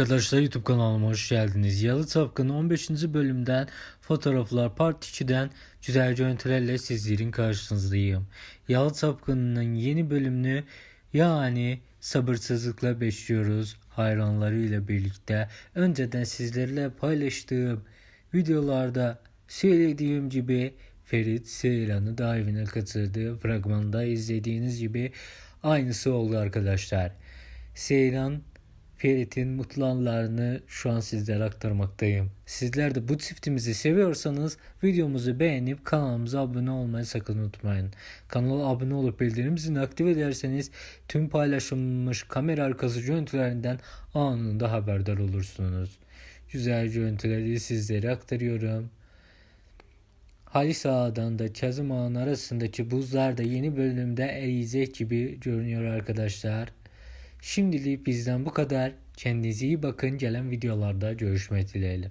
Arkadaşlar YouTube kanalıma hoş geldiniz. Yalı Çapkın 15. bölümden fotoğraflar part 2'den güzel görüntülerle sizlerin karşınızdayım. Yalı Çapkın'ın yeni bölümünü yani sabırsızlıkla bekliyoruz hayranlarıyla birlikte. Önceden sizlerle paylaştığım videolarda söylediğim gibi Ferit Seyran'ı da evine kaçırdı. Fragmanda izlediğiniz gibi aynısı oldu arkadaşlar. Seyran Ferit'in mutlu anlarını şu an sizlere aktarmaktayım. Sizler de bu çiftimizi seviyorsanız videomuzu beğenip kanalımıza abone olmayı sakın unutmayın. Kanala abone olup bildirim zilini aktif ederseniz tüm paylaşılmış kamera arkası görüntülerinden anında haberdar olursunuz. Güzel görüntüleri sizlere aktarıyorum. Halis Ağa'dan da Kazım Ağa'nın arasındaki buzlar da yeni bölümde eriyecek gibi görünüyor arkadaşlar. Şimdilik bizden bu kadar. Kendinize iyi bakın. Gelen videolarda görüşmek dileğiyle.